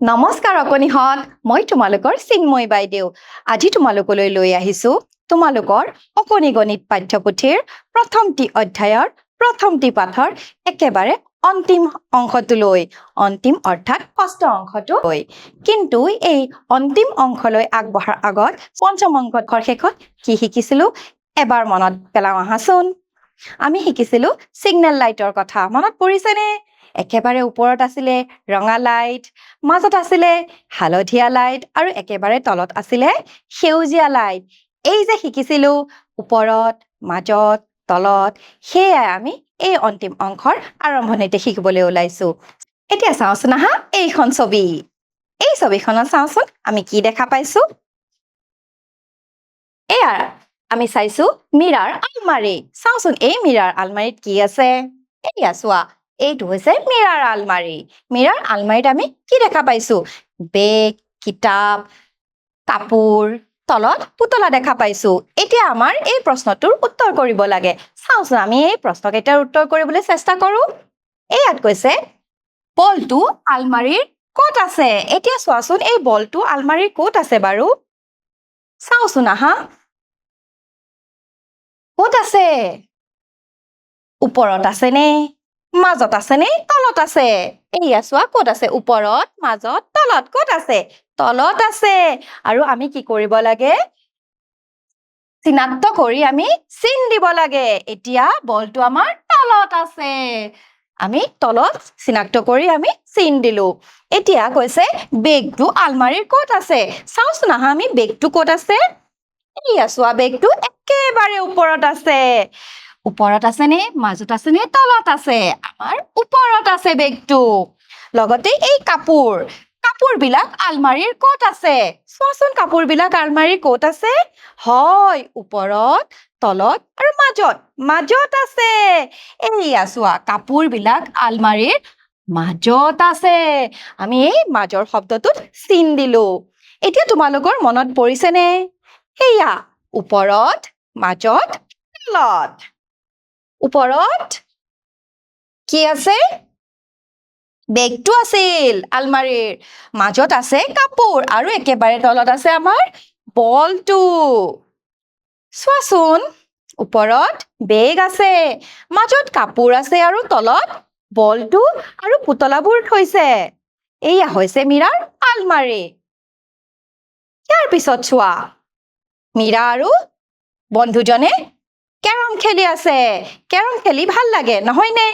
নমস্কাৰ অকণিহঁত মই তোমালোকৰ চিন্ময় বাইদেউ। আজি তোমালোকলৈ লৈ আহিছো তোমালোকৰ অকণি গণিত পাঠ্যপুথিৰ প্ৰথমটি অধ্যায়ৰ প্ৰথমটি পাঠৰ একেবাৰে অন্তিম অংশটোলৈ। অন্তিম অৰ্থাৎ ষষ্ঠ অংশটোলৈ। কিন্তু এই অন্তিম অংশলৈ আগবঢ়াৰ আগত পঞ্চম অংশৰ শেষত কি শিকিছিলো? এবাৰ মনত পেলাওঁ আহাচোন। আমি শিকিছিলো ছিগনেল লাইটৰ কথা। মনত পৰিছেনে? একেবাৰে ওপৰত আছিলে ৰঙা লাইট মাজত আছিলে হালধীয়া লাইট আৰু একেবাৰে তলত আছিলে সেউজীয়া লাইট এই যে শিকিছিলো ওপৰত, মাজত, তলত, সেয়াই আমি এই অন্তিম অংশৰ আৰম্ভণিতে শিকিবলৈ ওলাইছো। এতিয়া চাওঁচোন আহা এইখন ছবি। এই ছবিখনত চাওঁচোন আমি কি দেখা পাইছো? এয়া আমি চাইছো মীৰাৰ আলমাৰি। চাওঁচোন এই মীৰাৰ আলমাৰিত কি আছে? এয়া চোৱা এইটো হৈছে মীৰাৰ আলমাৰি। মীৰাৰ আলমাৰিত আমি কি দেখা পাইছো? বেগ কিতাপ কাপোৰ তলত পুতলা দেখা পাইছো। এতিয়া আমাৰ এই প্ৰশ্নটোৰ উত্তৰ কৰিব লাগে। চাওঁচোন আমি এই প্ৰশ্নকেইটাৰ উত্তৰ কৰিবলৈ চেষ্টা কৰো। এয়াত কৈছে বলটো আলমাৰিৰ ক'ত আছে? এতিয়া চোৱাচোন এই বলটো আলমাৰিৰ ক'ত আছে বাৰু? চাওঁচোন আহা। ক'ত আছে? ওপৰত আছেনে? মাজত আছেনে? তলত আছে। এয়া চোৱা ক'ত আছে? ওপৰত মাজত তলত ক'ত আছে? তলত আছে। আৰু আমি কি কৰিব লাগে? চিনাক্ত কৰি আমি চিন দিব লাগে। এতিয়া বলটো আমাৰ তলত আছে। আমি তলত চিনাক্ত কৰি আমি চিন দিলো। এতিয়া কৈছে বেগটো আলমাৰিৰ ক'ত আছে? চাওঁচোন আহা আমি বেগটো ক'ত আছে? এয়া চোৱা বেগটো একেবাৰে ওপৰত আছে। ওপৰত আছেনে, মাজত আছেনে, তলত আছে? আমাৰ ওপৰত আছে বেগটো। লগতে এই কাপোৰ, কাপোৰবিলাক আলমাৰীৰ ক'ত আছে? চোৱাচোন কাপোৰবিলাক আলমাৰীৰ ক'ত আছে? হয়, ওপৰত, তলত আৰু মাজত মাজত আছে। এইয়া চোৱা, কাপোৰবিলাক আলমাৰীৰ মাজত আছে। আমি এই মাজৰ শব্দটোত চিন দিলো। এতিয়া তোমালোকৰ মনত পৰিছেনে? সেয়া ওপৰত, মাজত, তলত। ওপৰত কি আছে? বেগটো আছিল আলমাৰীৰ। মাজত আছে কাপোৰ আৰু একেবাৰে তলত আছে আমাৰ বলটো। চোৱাচোন ওপৰত বেগ আছে মাজত কাপোৰ আছে আৰু তলত বলটো আৰু পুতলাবোৰ থৈছে। এয়া হৈছে মীৰাৰ আলমাৰী। ইয়াৰ পিছত চোৱা মীৰা আৰু বন্ধুজনে কেৰম খেলি আছে। কেৰম খেলি ভাল লাগে নহয়নে?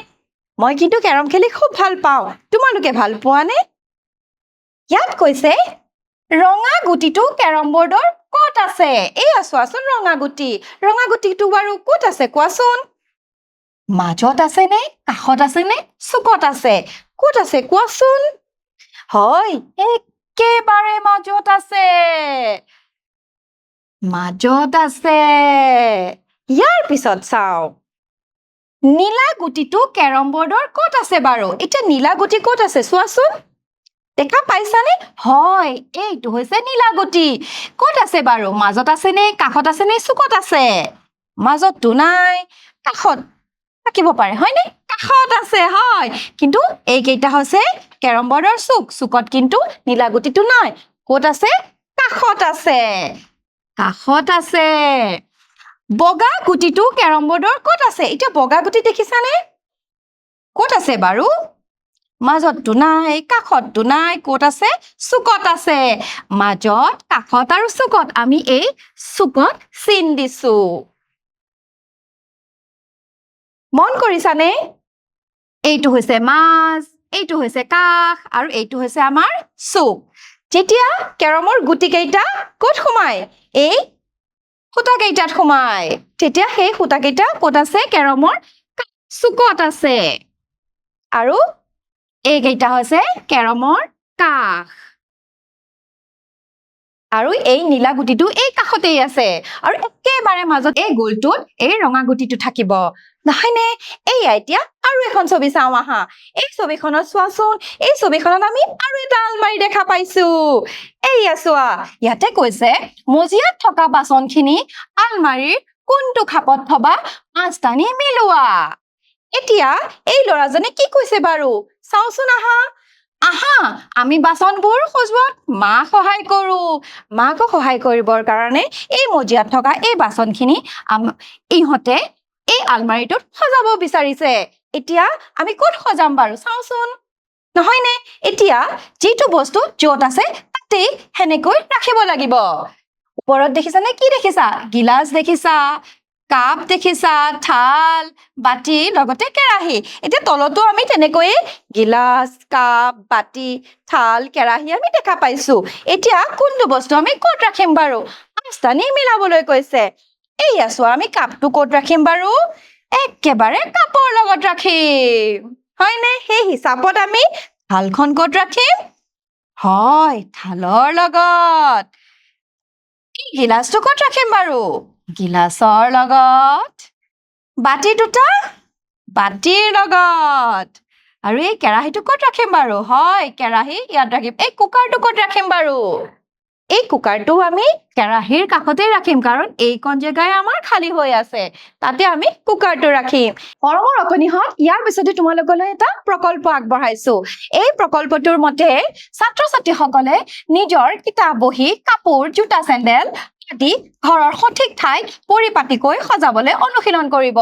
মই কিন্তু কেৰম খেলি খুব ভাল পাওঁ। তোমালোকে ভাল পোৱানে? ইয়াত কৈছে ৰঙা গুটিটো কেৰম বৰ্ডৰ ক'ত আছে? এয়া চোৱাচোন ৰঙা গুটি। ৰঙা গুটিটো বাৰু ক'ত আছে কোৱাচোন? মাজত আছেনে? কাষত আছেনে? চুকত আছে। ক'ত আছে কোৱাচোন? হয় একেবাৰে মাজত আছে। মাজত আছে। ইয়াৰ পিছত চাওঁ। নীলা গুটিটো কেৰম বৰ্ডৰ ক'ত আছে বাৰু? এতিয়া নীলা গুটি ক'ত আছে? চোৱাচোন। দেখা পাইছানে? হয় এইটো হৈছে নীলা গুটি। ক'ত আছে বাৰু? মাজত আছেনে কাষত আছেনে চুকত আছে। মাজততো নাই। কাষত থাকিব পাৰে হয়নে? কাষত আছে হয়। কিন্তু এইকেইটা হৈছে কেৰম বৰ্ডৰ চুক। চুকত কিন্তু নীলা গুটিটো নাই। ক'ত আছে? কাষত আছে। কাষত আছে। বগা গুটিটো কেৰম বৰ্ডৰ ক'ত আছে? এতিয়া বগা গুটি দেখিছানে? ক'ত আছে বাৰু? মাজততো নাই কাষততো নাই, ক'ত আছে? চুকত আছে। মাজত, কাষত আৰু চুকত। আমি এই চুকত চিন দিছো। মন কৰিছানে? এইটো হৈছে মাজ, এইটো হৈছে কাষ আৰু এইটো হৈছে আমাৰ চুক। যেতিয়া কেৰমৰ গুটিকেইটা ক'ত সোমায়? এই সূতাকেইটাত সোমায় তেতিয়া সেই সূতাকেইটা ক'ত আছে? কেৰমৰ চুকত আছে। আৰু এইকেইটা হৈছে কেৰমৰ কাষ। আৰু এই নীলা গুটিটো এই কাষতেই আছে। আৰু একেবাৰে মাজত এই গোলটোত এই ৰঙা গুটিটো থাকিব। নহয়নে এইয়া এতিয়া আৰু এখন ছবি চাওঁ আহা। এই ছবিখনত চোৱাচোন এই ছবিখনত আমি আৰু এটা আলমাৰি দেখা পাইছো। এইয়া চোৱা ইয়াতে কৈছে মজিয়াত থকা বাচনখিনি আলমাৰীৰ কোনটো খাপত থবা আঁচটানি মিলোৱা। এতিয়া এই ল'ৰাজনে কি কৈছে বাৰু? চাওচোন আহা। আহা, আমি বাচনবোৰ সজোৱাত মাক সহায় কৰোঁ। মাকক সহায় কৰিবৰ কাৰণে এই মজিয়াত থকা এই বাচনখিনি ইহঁতে এই আলমাৰিটোত সজাব বিচাৰিছে। এতিয়া আমি ক'ত সজাম বাৰু, চাওঁচোন। নহয়নে? এতিয়া যিটো বস্তু য'ত আছে তাতেই সেনেকৈ ৰাখিব লাগিব। ওপৰত দেখিছানে? কি দেখিছা? গিলাচ দেখিছা? কাপ দেখিছা থাল বাতি লগতে কেৰাহী। এতিয়া তলতো আমি তেনেকৈয়ে গিলাচ কাপ বাতি থাল কেৰাহী আমি দেখা পাইছো। এতিয়া কোনটো বস্তু আমি ক'ত ৰাখিম বাৰু? পাঁচটানি মিলাবলৈ কৈছে। এইয়া চোৱা আমি কাপটো ক'ত ৰাখিম বাৰু? একেবাৰে কাপৰ লগত ৰাখিম। হয়নে? সেই হিচাপত আমি থালখন ক'ত ৰাখিম? হয় থালৰ লগত। গিলাচটো ক'ত ৰাখিম বাৰু? গিলাচৰ লগত বাতি দুটা বাতিৰ লগত। আৰু এই কেৰাহীটো ক'ত ৰাখিম বাৰু? হয় কেৰাহী ইয়াত ৰাখিম। এই কুকাৰটো ক'ত ৰাখিম বাৰু? এই কুকাৰটো আমি কেৰাহীৰ কাষতেই ৰাখিম কাৰণ এইকণ জেগাই আমাৰ খালী হৈ আছে। তাতে আমি কুকাৰটো ৰাখিম। মৰমৰ অকণিহঁত ইয়াৰ পিছতে তোমালোকলৈ এটা প্ৰকল্প আগবঢ়াইছো। এই প্ৰকল্পটোৰ মতে ছাত্ৰ ছাত্ৰীসকলে নিজৰ কিতাপ বহী কাপোৰ জোতা চেণ্ডেল আদি ঘৰৰ সঠিক ঠাইত পৰিপাটিকৈ সজাবলৈ অনুশীলন কৰিব।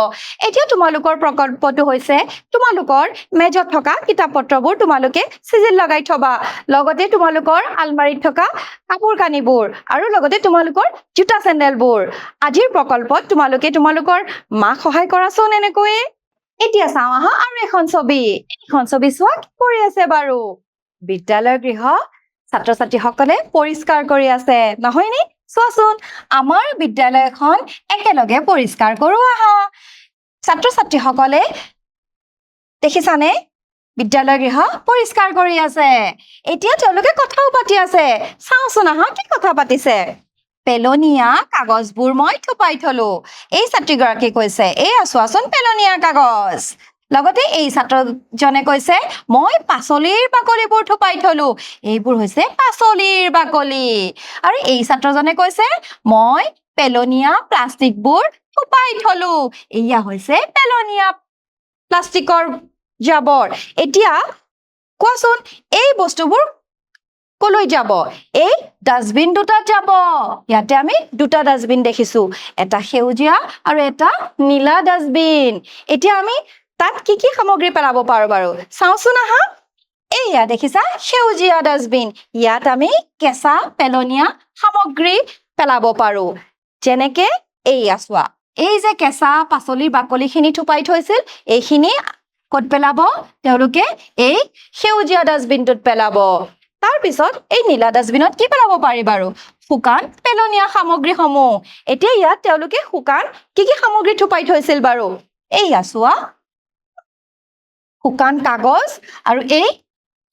এতিয়া তোমালোকৰ প্ৰকল্পটো হৈছে তোমালোকৰ মেজত থকা কিতাপ পত্ৰবোৰ তোমালোকে চিজিল লগাই থবা। লগতে তোমালোকৰ আলমাৰিত থকা কাপোৰ কানিবোৰ আৰু লগতে তোমালোকৰ জোতা চেণ্ডেলবোৰ। আজিৰ প্ৰকল্পত তোমালোকে তোমালোকৰ মাক সহায় কৰাচোন এনেকৈয়ে। এতিয়া চাওঁ আহা আৰু এখন ছবি। এইখন ছবি চোৱা কি কৰি আছে বাৰু। বিদ্যালয় গৃহ ছাত্ৰ ছাত্ৰীসকলে পৰিষ্কাৰ কৰি আছে নহয়নে? চোৱাচোন, আমাৰ বিদ্যালয়খন একেলগে পৰিষ্কাৰ কৰোঁ আহা। ছাত্ৰ ছাত্ৰীসকলে দেখিছানে? বিদ্যালয় গৃহ পৰিষ্কাৰ কৰি আছে। এতিয়া তেওঁলোকে কথাও পাতি আছে। চাওঁচোন আহা, কি কথা পাতিছে? পেলনীয়া কাগজবোৰ মই থোপাই থলো। এই ছাত্ৰীগৰাকী কৈছে, এয়া চোৱাচোন পেলনীয়া কাগজ। লগতে এই ছাত্ৰজনে কৈছে, মই পাচলিৰ বাকলিবোৰ থোপাই থলো। এইবোৰ হৈছে পাচলিৰ বাকলি। আৰু এই ছাত্ৰজনে কৈছে, মই পেলনীয়া প্লাষ্টিকবোৰ থোপাই থলো। এয়া হৈছে পেলনীয়া প্লাষ্টিকৰ জাবৰ। এতিয়া কোৱাচোন, এই বস্তুবোৰ কলৈ যাব? এই ডাষ্টবিন দুটাত যাব। ইয়াতে আমি দুটা ডাষ্টবিন দেখিছো। এটা সেউজীয়া আৰু এটা নীলা ডাষ্টবিন। এতিয়া আমি তাত কি কি সামগ্ৰী পেলাব পাৰো বাৰু? চাওঁচোন আহা। এইয়া দেখিছা সেউজীয়া ডাষ্টবিন। ইয়াত আমি কেঁচা পেলনীয়া সামগ্ৰী পেলাব পাৰো। যেনেকে এইয়া চোৱা। এই যে কেঁচা পাচলিৰ বাকলিখিনি থোপাই থৈছিল এইখিনি ক'ত পেলাব? তেওঁলোকে এই সেউজীয়া ডাষ্টবিনটোত পেলাব। তাৰপিছত এই নীলা ডাষ্টবিনত কি পেলাব পাৰি বাৰু? শুকান পেলনীয়া সামগ্ৰীসমূহ। এতিয়া ইয়াত তেওঁলোকে শুকান কি কি সামগ্ৰী থোপাই থৈছিল বাৰু? এইয়া চোৱা। শুকান কাগজ আৰু এই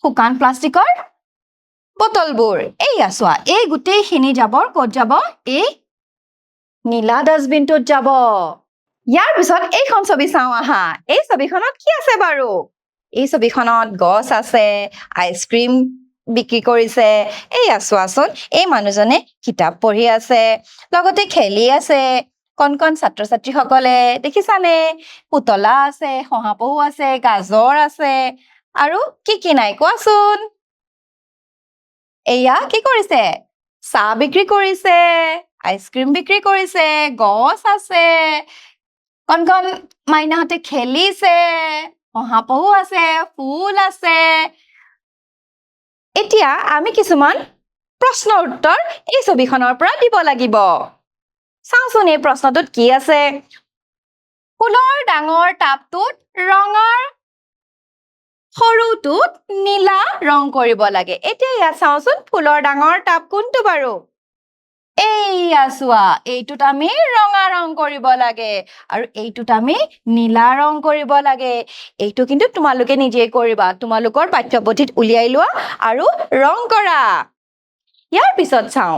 শুকান প্লাষ্টিকৰ বটলবোৰ। এইয়া চোৱা এই গোটেইখিনি জাবৰ ক'ত যাব? এই নীলা ডাষ্টবিনটোত যাব। ইয়াৰ পিছত এইখন ছবি চাওঁ আহা। এই ছবিখনত কি আছে বাৰু? এই ছবিখনত গছ আছে আইচক্ৰীম বিক্ৰী কৰিছে। এইয়া চোৱাচোন এই মানুহজনে কিতাপ পঢ়ি আছে লগতে খেলি আছে। কণ কণ ছাত্ৰ ছাত্ৰীসকলে দেখিছানে? পুতলা আছে শহাপহু আছে গাজৰ আছে আৰু কি কি নাই? কোৱাচোন? এয়া কি কৰিছে? চাহ বিক্ৰী কৰিছে আইচক্ৰীম বিক্ৰী কৰিছে গছ আছে কণ কণ মাইনাহঁতে খেলিছে শহাপহু আছে ফুল আছে। এতিয়া আমি কিছুমান প্ৰশ্নৰ উত্তৰ এই ছবিখনৰ পৰা দিব লাগিব। চাওঁচোন এই প্ৰশ্নটোত কি আছে? ফুলৰ ডাঙৰ টাবটোত ৰঙাৰ সৰুটোত নীলা ৰং কৰিব লাগে। এতিয়া ইয়াত চাওঁচোন ফুলৰ ডাঙৰ টাব কোনটো বাৰু? এইয়া চোৱা এইটোত আমি ৰঙা ৰং কৰিব লাগে আৰু এইটোত আমি নীলা ৰং কৰিব লাগে। এইটো কিন্তু তোমালোকে নিজেই কৰিবা তোমালোকৰ পাঠ্যপুথিত উলিয়াই লোৱা আৰু ৰং কৰা। ইয়াৰ পিছত চাওঁ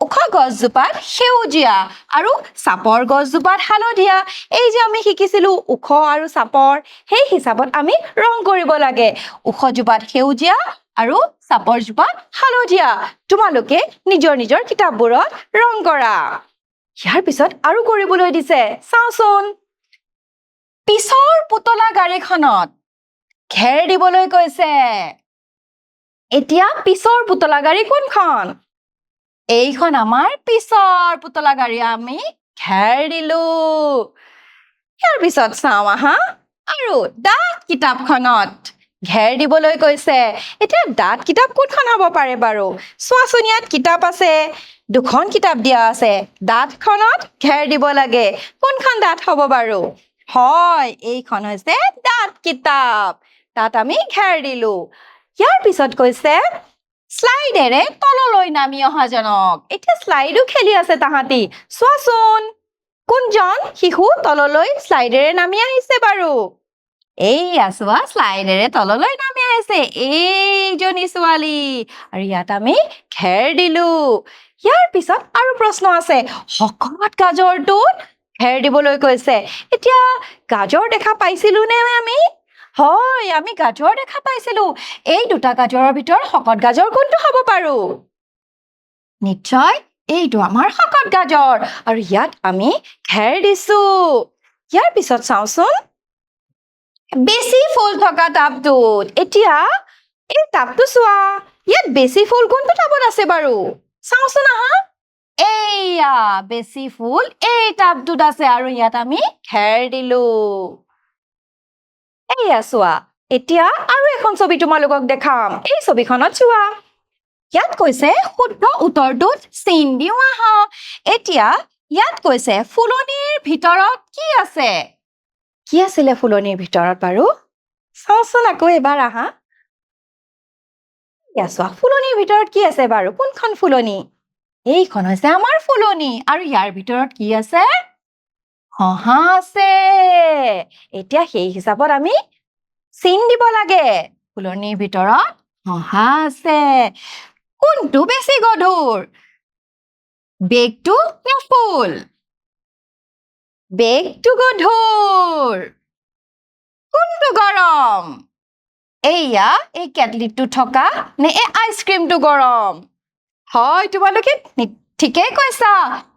ওখ গছজোপাত সেউজীয়া আৰু চাপৰ গছজোপাত হালধীয়া। এই যে আমি শিকিছিলো ওখ আৰু চাপৰ সেই হিচাপত আমি ৰং কৰিব লাগে। ওখজোপাত সেউজীয়া আৰু চাপৰ জোপাত হালধীয়া। তোমালোকে নিজৰ নিজৰ কিতাপবোৰত ৰং কৰা। ইয়াৰ পিছত আৰু কৰিবলৈ দিছে চাওঁচোন। পিছৰ পুতলা গাড়ীখনত ঘেৰ দিবলৈ কৈছে। এতিয়া পিছৰ পুতলা গাড়ী কোনখন? এইখন আমাৰ পিছৰ পুতলা গাড়ী আমি ঘেৰ দিলো। ইয়াৰ পিছত চাওঁ আহা। আৰু ডাঠ কিতাপখনত ঘেৰ দিবলৈ কৈছে এতিয়া ডাঠ কিতাপ কোনখন হ'ব পাৰে বাৰু? চোৱাচোন ইয়াত কিতাপ আছে দুখন কিতাপ দিয়া আছে। ডাঠখনত ঘেৰ দিব লাগে। কোনখন ডাঠ হ'ব বাৰু? হয় এইখন হৈছে ডাঠ কিতাপ। তাত আমি ঘেৰ দিলো। ইয়াৰ পিছত কৈছে শ্লাইডেৰে তললৈ নামি অহাজনক। এতিয়া শ্লাইডো খেলি আছে তাহাঁতি। চোৱাচোন কোনজন শিশু তললৈ শ্লাইডেৰে নামি আহিছে বাৰু? এইয়া চোৱা শ্লাইডেৰে তললৈ নামি আহিছে। এইজনী ছোৱালী। আৰু ইয়াত আমি ঘেৰ দিলো। ইয়াৰ পিছত আৰু প্ৰশ্ন আছে শকত গাজৰটোত ঘেৰ দিবলৈ কৈছে। এতিয়া গাজৰ দেখা পাইছিলো নে আমি? হয় আমি গাজৰ দেখা পাইছিলো। এই দুটা গাজৰৰ ভিতৰত শকত গাজৰ কোনটো হ'ব পাৰো? নিশ্চয় এইটো আমাৰ শকত গাজৰ। আৰু ইয়াত আমি ঘেৰ দিছো। ইয়াৰ পিছত চাওঁচোন। বেছি ফুল থকা টাবটোত। এতিয়া এই টাবটো চোৱা। ইয়াত বেছি ফুল কোনটো টাবত আছে বাৰু? চাওঁচোন আহা। এইয়া বেছি ফুল এই টাবটোত আছে। আৰু ইয়াত আমি ঘেৰ দিলো। এইয়া চোৱা এতিয়া আৰু এখন ছবি তোমালোকক দেখাম। এই ছবিখনত চোৱা। ইয়াত কৈছে শুদ্ধ উত্তৰটোত চিন দিওঁ আহা। এতিয়া ইয়াত কৈছে ফুলনিৰ ভিতৰত কি আছে? কি আছিলে ফুলনিৰ ভিতৰত বাৰু? চাওঁচোন আকৌ এবাৰ আহা। এয়া চোৱা ফুলনিৰ ভিতৰত কি আছে বাৰু? কোনখন ফুলনি? এইখন হৈছে আমাৰ ফুলনি। আৰু ইয়াৰ ভিতৰত কি আছে? হহা আছে এতিয়া সেই হিচাপত আমি চিন দিব লাগে। ফুলনিৰ ভিতৰত হহা আছে কোনটো বেছি গধুৰ? বেগটো নে ফুল? বেগটো গধুৰ। কোনটো গৰম? এইয়া, এই কেটলিটো থকা নে এই আইচক্ৰীমটো গৰম? হয়, তোমালোকে ঠিকেই কৈছা।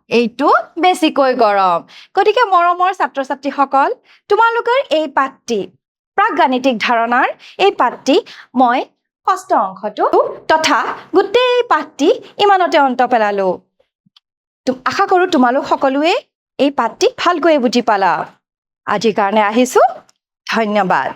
এইটো বেছিকৈ গৰম। গতিকে মৰমৰ ছাত্ৰ ছাত্ৰীসকল তোমালোকৰ এই পাঠটি প্ৰাক গাণিতিক ধাৰণাৰ এই পাঠটি মই ষষ্ঠ অংশটো তথা গোটেই পাঠটি ইমানতে অন্ত পেলালো। আশা কৰো তোমালোক সকলোৱে এই পাঠটি ভালকৈ বুজি পালা। আজিৰ কাৰণে আহিছো। ধন্যবাদ।